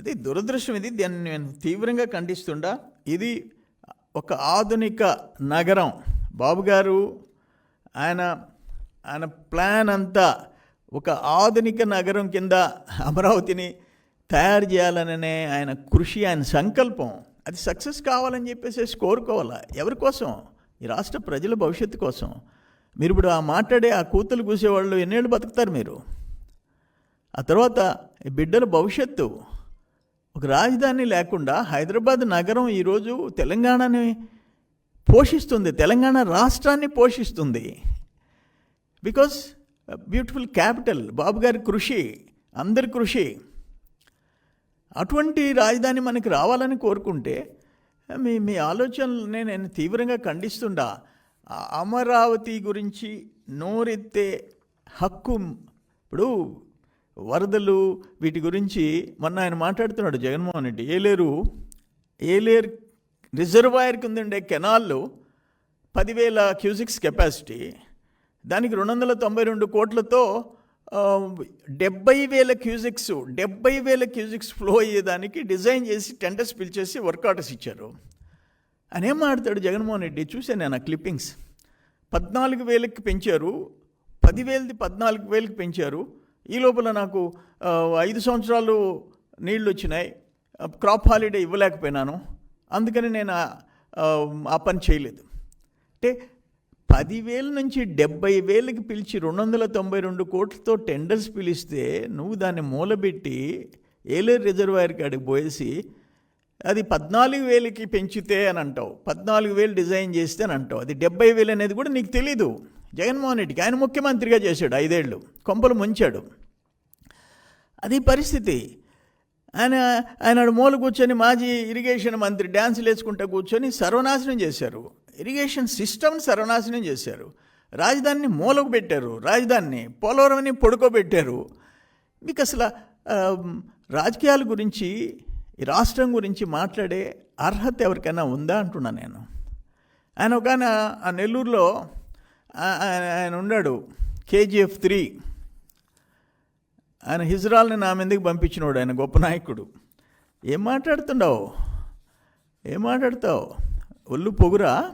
అది దురదృష్టం ఇది. దాన్ని నేను తీవ్రంగా ఖండిస్తుండా. ఇది ఒక ఆధునిక నగరం. బాబు గారు ఆయన ఆయన ప్లాన్ అంతా ఒక ఆధునిక నగరం కింద అమరావతిని తయారు చేయాలననే ఆయన కృషి ఆయన సంకల్పం. అది సక్సెస్ కావాలని చెప్పేసి కోరుకోవాలా? ఎవరి కోసం? ఈ రాష్ట్ర ప్రజల భవిష్యత్తు కోసం. మీరు ఇప్పుడు ఆ మాట్లాడే ఆ కూతులు కూసేవాళ్ళు ఎన్నేళ్ళు బతుకుతారు మీరు? ఆ తర్వాత బిడ్డల భవిష్యత్తు. ఒక రాజధాని లేకుండా హైదరాబాద్ నగరం ఈరోజు తెలంగాణని పోషిస్తుంది తెలంగాణ రాష్ట్రాన్ని పోషిస్తుంది. బికాస్ బ్యూటిఫుల్ క్యాపిటల్ బాబు గారి కృషి అందరి కృషి. అటువంటి రాజధాని మనకి రావాలని కోరుకుంటే uh, మీ మీ ఆలోచనలనే నేను తీవ్రంగా ఖండిస్తుండా. అమరావతి గురించి నోరెత్తే హక్కు ఇప్పుడు వరదలు వీటి గురించి మొన్న ఆయన మాట్లాడుతున్నాడు జగన్మోహన్ రెడ్డి. ఏలేరు ఏలేరు రిజర్వాయర్ కింద ఉండే కెనాల్లో పదివేల క్యూసిక్స్ కెపాసిటీ. దానికి రెండు వందల తొంభై రెండు కోట్లతో డెబ్బై వేల క్యూజిక్స్ డెబ్బై వేల క్యూజిక్స్ ఫ్లో అయ్యేదానికి డిజైన్ చేసి టెండర్స్ పిలిచేసి వర్క్ ఆర్డర్స్ ఇచ్చారు. అని ఏం మాట్లాడు జగన్మోహన్ రెడ్డి? చూశాను నేను ఆ క్లిప్పింగ్స్. పద్నాలుగు వేలకి పెంచారు పదివేలది పద్నాలుగు వేలకి పెంచారు ఈ లోపల నాకు ఐదు సంవత్సరాలు నీళ్ళు వచ్చినాయి క్రాప్ హాలిడే ఇవ్వలేకపోయినాను. అందుకని నేను ఆ- ఆ పని చేయలేదు. అంటే పదివేల నుంచి డెబ్బై వేలకి పిలిచి రెండు వందల తొంభై రెండు కోట్లతో టెండర్స్ పిలిస్తే నువ్వు దాన్ని మూలబెట్టి ఏలేరు రిజర్వాయర్ కాడికి పోయేసి అది పద్నాలుగు వేలకి పెంచితే అని అంటావు. పద్నాలుగు వేలు డిజైన్ చేస్తే అని అంటావు. అది డెబ్బై వేలు అనేది కూడా నీకు తెలీదు. జగన్మోహన్ రెడ్డికి ఆయన ముఖ్యమంత్రిగా చేశాడు ఐదేళ్ళు. కొంపలు ముంచాడు. అది పరిస్థితి. ఆయన ఆయన మూల కూర్చొని మాజీ ఇరిగేషన్ మంత్రి డ్యాన్సులు వేసుకుంటూ కూర్చొని సర్వనాశనం చేశారు. ఇరిగేషన్ సిస్టమ్ సర్వనాశనం చేశారు. రాజధానిని మూలకు పెట్టారు. రాజధానిని పోలవరంని పొడుకోబెట్టారు. మీకు అసలు రాజకీయాల గురించి ఈ రాష్ట్రం గురించి మాట్లాడే అర్హత ఎవరికైనా ఉందా అంటున్నా నేను. ఆయన ఒక ఆయన ఆ నెల్లూరులో ఆయన ఆయన ఉన్నాడు. KGF three. ఆయన హిజ్రాల్ని నా మీదకి పంపించినోడు ఆయన గొప్ప నాయకుడు. ఏం మాట్లాడుతుండవు? ఏం మాట్లాడతావు? ఒళ్ళు పొగురా.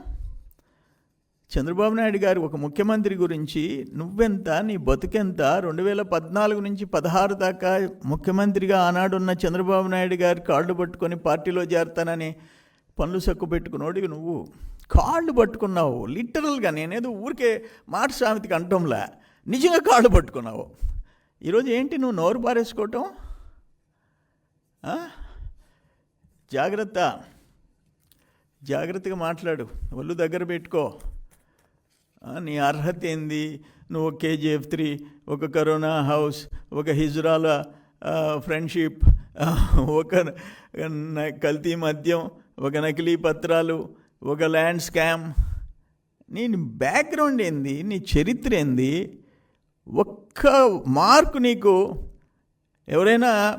చంద్రబాబు నాయుడు గారు ఒక ముఖ్యమంత్రి గురించి నువ్వెంత నీ బతుకెంత? రెండు వేల పద్నాలుగు నుంచి పదహారు దాకా ముఖ్యమంత్రిగా ఆనాడున్న చంద్రబాబు నాయుడు గారి కాళ్ళు పట్టుకొని పార్టీలో చేరతానని పనులు సక్కు పెట్టుకున్నోడివి నువ్వు. కాళ్ళు పట్టుకున్నావు. లిటరల్గా నేనేదో ఊరికే మాట సామెతికి అంటంలా. నిజంగా కాళ్ళు పట్టుకున్నావు. ఈరోజు ఏంటి నువ్వు నోరు పారేసుకోవటం? జాగ్రత్త. జాగ్రత్తగా మాట్లాడు. ఒళ్ళు దగ్గర పెట్టుకో. నీ అర్హత ఏంది? నువ్వు ఒక కేజీఎఫ్ త్రీ ఒక కరోనా హౌస్ ఒక హిజ్రాల ఫ్రెండ్షిప్ ఒక కల్తీ మద్యం ఒక నకిలీ పత్రాలు ఒక ల్యాండ్ స్కామ్. నీ బ్యాక్గ్రౌండ్ ఏంది? నీ చరిత్ర ఏంది? ఒక్క మార్కు నీకు ఎవరైనా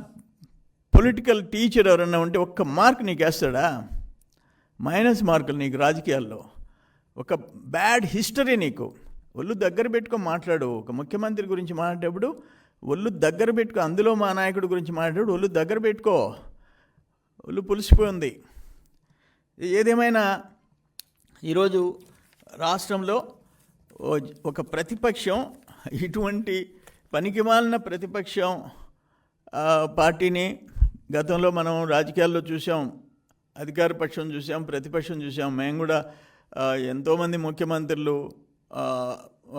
పొలిటికల్ టీచర్ ఎవరైనా ఉంటే ఒక్క మార్క్ నీకు వేస్తాడా? మైనస్ మార్కులు నీకు రాజకీయాల్లో. ఒక బ్యాడ్ హిస్టరీ నీకు. ఒళ్ళు దగ్గర పెట్టుకొని మాట్లాడు. ఒక ముఖ్యమంత్రి గురించి మాట్లాడేటప్పుడు ఒళ్ళు దగ్గర పెట్టుకో. అందులో మా నాయకుడి గురించి మాట్లాడు. ఒళ్ళు దగ్గర పెట్టుకో. ఒళ్ళు పులిసిపోయింది ఏదేమైనా ఈరోజు రాష్ట్రంలో ఓ- ఒక ప్రతిపక్షం ఇటువంటి పనికిమాలిన ప్రతిపక్షం పార్టీని గతంలో మనం రాజకీయాల్లో చూసాం అధికార పక్షం చూసాం ప్రతిపక్షం చూసాం. మేము కూడా ఎంతోమంది ముఖ్యమంత్రులు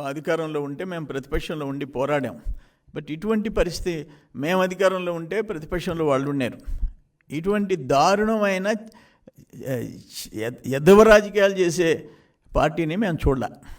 అధికారంలో ఉంటే మేము ప్రతిపక్షంలో ఉండి పోరాడాం. బట్ ఇటువంటి పరిస్థితి మేము అధికారంలో ఉంటే ప్రతిపక్షంలో వాళ్ళు ఉన్నారు ఇటువంటి దారుణమైన ఎ- ఎదవ రాజకీయాలు చేసే పార్టీని మేము చూడలే.